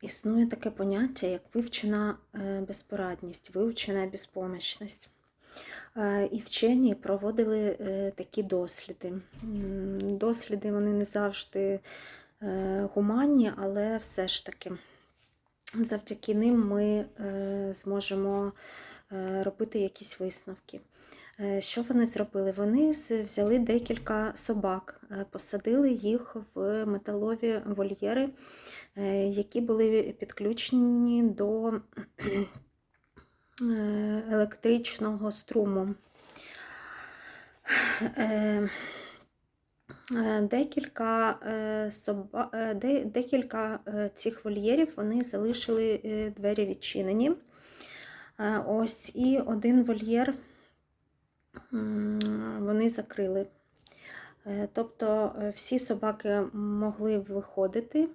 Існує таке поняття, як вивчена е, безпорадність, вивчена безпомічність. Е, І вчені проводили е, такі досліди. Досліди вони не завжди гуманні, але все ж таки завдяки ним ми зможемо робити якісь висновки. Е, Що вони зробили? Вони взяли декілька собак, е, посадили їх в металові вольєри, е, які були підключені до електричного струму. Декілька, соба... декілька цих вольєрів вони залишили двері відчинені. Ось і один вольєр вони закрили. Е, Тобто е, всі собаки могли виходити,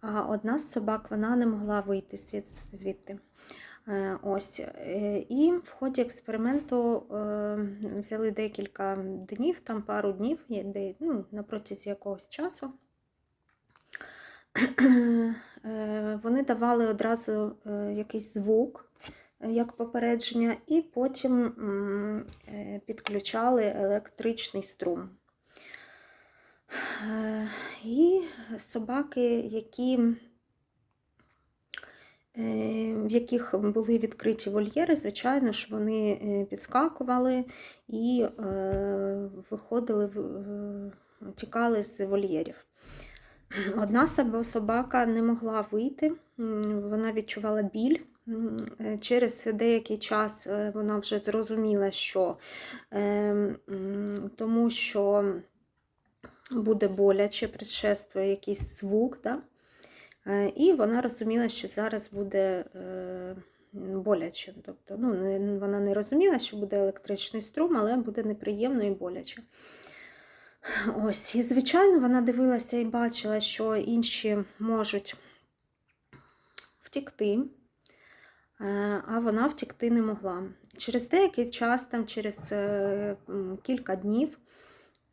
а одна з собак вона не могла вийти звід- звідти. Е, Ось. І в ході експерименту взяли декілька днів, там пару днів, ну, на протязі якогось часу. Вони давали одразу якийсь звук як попередження, і потім е, підключали електричний струм. Е, І собаки, які е, в яких були відкриті вольєри, звичайно ж, вони підскакували і виходили, тікали з вольєрів. Одна собака не могла вийти, вона відчувала біль. Е, Через деякий час е, вона вже зрозуміла, що е, тому що буде боляче, предшествує якийсь звук. Да? Е, І вона розуміла, що зараз буде боляче. Тобто, ну, вона не розуміла, що буде електричний струм, але буде неприємно і боляче. Ось, і звичайно, вона дивилася і бачила, що інші можуть втікти, а вона втікти не могла. Через деякий час, там, через е, кілька днів,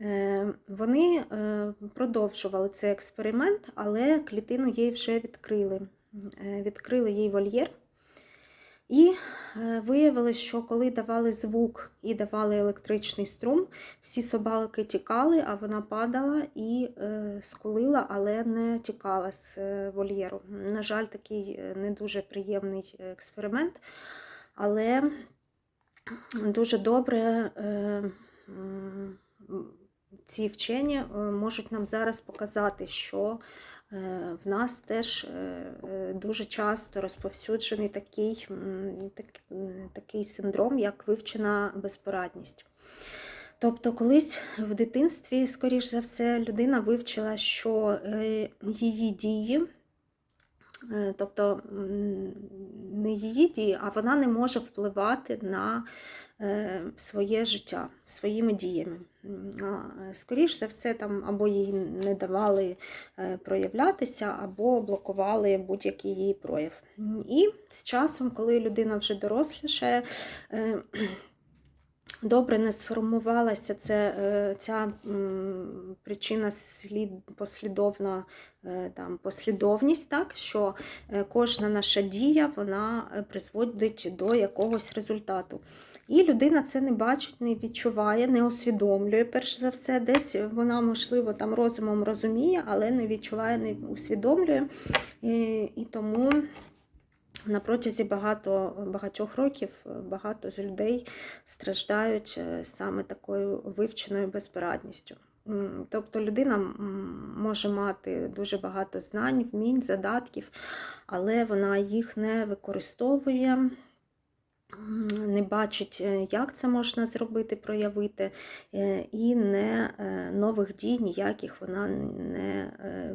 е, вони е, продовжували цей експеримент, але клітину їй вже відкрили. Е, Відкрили їй вольєр. І е, виявилось, що коли давали звук і давали електричний струм, всі собаки тікали, а вона падала і е, скулила, але не тікала з е, вольєру. На жаль, такий не дуже приємний експеримент, але дуже добре ці вчені можуть нам зараз показати, що в нас теж е, е, дуже часто розповсюджений такий, так- такий синдром, як вивчена безпорадність. Тобто, колись в дитинстві, скоріш за все, людина вивчила, що е, її дії, е, тобто не її дії, а вона не може впливати на е, своє життя своїми діями. М, а, е, Скоріш за все, там або їй не давали е, проявлятися, або блокували будь-який її прояв. І з часом, коли людина вже дорослішає, е, добре не сформувалася це, е, ця причина слід, послідовна е, там, послідовність, так, що е, кожна наша дія вона призводить до якогось результату. І людина це не бачить, не відчуває, не усвідомлює. Перш за все, десь вона, можливо, там розумом розуміє, але не відчуває, не усвідомлює. І, і тому на протязі багато, багатьох років е, багато з людей страждають е, саме такою вивченою безпорадністю. Тобто людина може мати дуже багато знань, вмінь, задатків, але вона їх не використовує, не бачить, е, як це можна зробити, проявити, і не нових дій ніяких вона не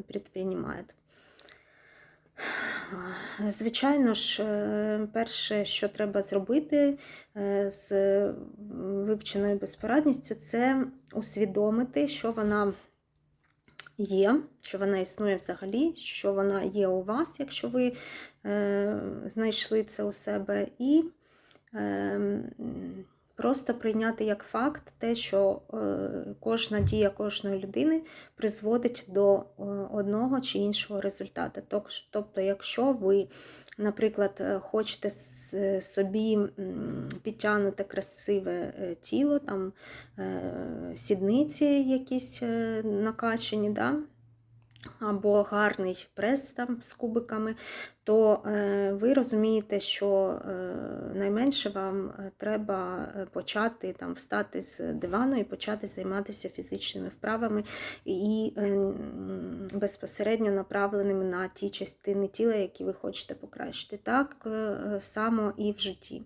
предприймає. Звичайно ж, е, перше, що треба зробити е, з вивченою безпорадністю, це усвідомити, що вона є, що вона існує взагалі, що вона є у вас, якщо ви е, знайшли це у себе, і е, м, Просто прийняти як факт те, що е, кожна дія кожної людини призводить до е, одного чи іншого результату. Тобто, якщо ви, наприклад, е, хочете собі підтягнути красиве тіло, там сідниці якісь накачані, да? Або гарний прес там з кубиками, то е, ви розумієте, що е, найменше вам е, треба почати там встати з дивану і почати займатися фізичними вправами і безпосередньо направленими на ті частини тіла, які ви хочете покращити. Так само і в житті.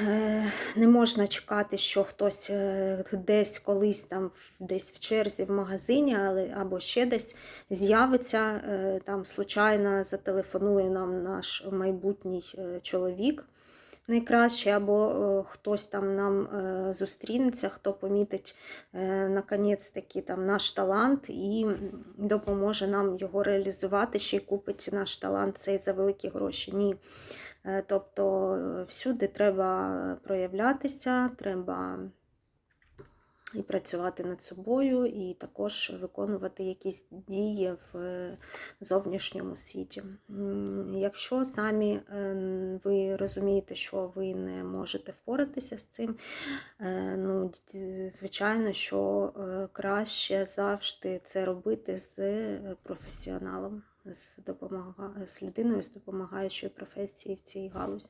Е, Не можна чекати, що хтось е, десь колись там десь в черзі в магазині, але або ще десь з'явиться, е, там случайно зателефонує нам наш майбутній чоловік найкраще, або е, хтось там нам е, зустрінеться, хто помітить е, наконець таки там наш талант і допоможе нам його реалізувати, ще й купить наш талант цей за великі гроші. Ні. Тобто всюди треба проявлятися, треба і працювати над собою, і також виконувати якісь дії в е, зовнішньому світі. Якщо самі е, ви розумієте, що ви не можете впоратися з цим, е, ну, звичайно, що краще завжди це робити з професіоналом, з, допомога... з людиною з допомагаючої професії в цій галузі.